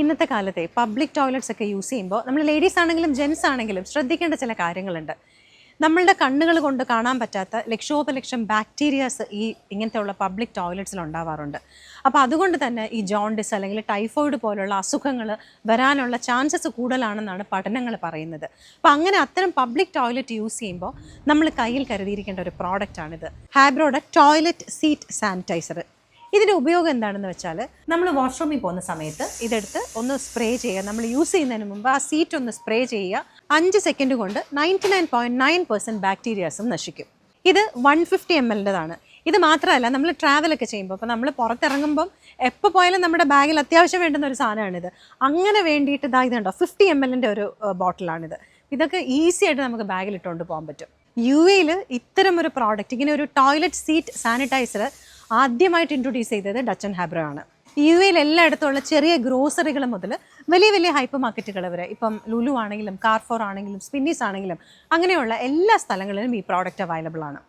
ഇന്നത്തെ കാലത്തെ public toilets ഒക്കെ യൂസ് ചെയ്യുമ്പോൾ നമ്മൾ ലേഡീസ് ആണെങ്കിലും ജെൻസ് ആണെങ്കിലും ശ്രദ്ധിക്കേണ്ട ചില കാര്യങ്ങളുണ്ട്. നമ്മളുടെ കണ്ണുകൾ കൊണ്ട് കാണാൻ പറ്റാത്ത ലക്ഷോപലക്ഷം ബാക്ടീരിയാസ് ഈ ഇങ്ങനത്തെ ഉള്ള പബ്ലിക് ടോയ്ലറ്റ്സിൽ ഉണ്ടാവാറുണ്ട്. അപ്പോൾ അതുകൊണ്ട് തന്നെ ഈ ജോണ്ടിസ് അല്ലെങ്കിൽ ടൈഫോയിഡ് പോലുള്ള അസുഖങ്ങൾ വരാനുള്ള ചാൻസസ് കൂടുതലാണെന്നാണ് പഠനങ്ങൾ പറയുന്നത്. അപ്പോൾ അങ്ങനെ അത്തരം പബ്ലിക് ടോയ്ലറ്റ് യൂസ് ചെയ്യുമ്പോൾ നമ്മൾ കയ്യിൽ കരുതിയിരിക്കേണ്ട ഒരു പ്രോഡക്റ്റാണിത് ഹാബ്രോയുടെ ടോയ്ലറ്റ് സീറ്റ് സാനിറ്റൈസർ ഇതിന്റെ ഉപയോഗം എന്താണെന്ന് വെച്ചാൽ നമ്മൾ വാഷ്റൂമിൽ പോകുന്ന സമയത്ത് ഇതെടുത്ത് ഒന്ന് സ്പ്രേ ചെയ്യുക. നമ്മൾ യൂസ് ചെയ്യുന്നതിന് മുമ്പ് ആ സീറ്റ് ഒന്ന് സ്പ്രേ ചെയ്യുക. അഞ്ച് സെക്കൻഡ് കൊണ്ട് ninety nine point nine percent ബാക്ടീരിയാസും നശിക്കും. ഇത് വൺ ഫിഫ്റ്റി എം എല്ലിന്റെതാണ് ഇത് മാത്രമല്ല നമ്മൾ ട്രാവലൊക്കെ ചെയ്യുമ്പോൾ അപ്പോൾ നമ്മൾ പുറത്തിറങ്ങുമ്പം എപ്പോൾ പോയാലും നമ്മുടെ ബാഗിൽ അത്യാവശ്യം വേണ്ടുന്ന ഒരു സാധനമാണിത്. അങ്ങനെ വേണ്ടിയിട്ട് ഇതാ ഇതുണ്ടോ ഫിഫ്റ്റി എം എല്ലിന്റെ ഒരു ബോട്ടിലാണിത് ഇതൊക്കെ ഈസി ആയിട്ട് നമുക്ക് ബാഗിൽ ഇട്ടുകൊണ്ട് പോകാൻ പറ്റും. യു എയിൽ ഇത്തരം ഒരു പ്രോഡക്റ്റ് ഇങ്ങനെ ഒരു ടോയ്ലറ്റ് സീറ്റ് സാനിറ്റൈസർ ആദ്യമായിട്ട് ഇൻട്രൊഡ്യൂസ് ചെയ്തത് ഡച്ചൻ ഹാബ്രോ ആണ്. യു എയിൽ എല്ലായിടത്തുള്ള ചെറിയ ഗ്രോസറികൾ മുതൽ വലിയ വലിയ ഹൈപ്പർ മാർക്കറ്റുകൾ വരെ ഇപ്പം ലുലു ആണെങ്കിലും കാർഫോർ ആണെങ്കിലും സ്പിന്നീസ് ആണെങ്കിലും അങ്ങനെയുള്ള എല്ലാ സ്ഥലങ്ങളിലും ഈ പ്രോഡക്റ്റ് അവൈലബിൾ ആണ്.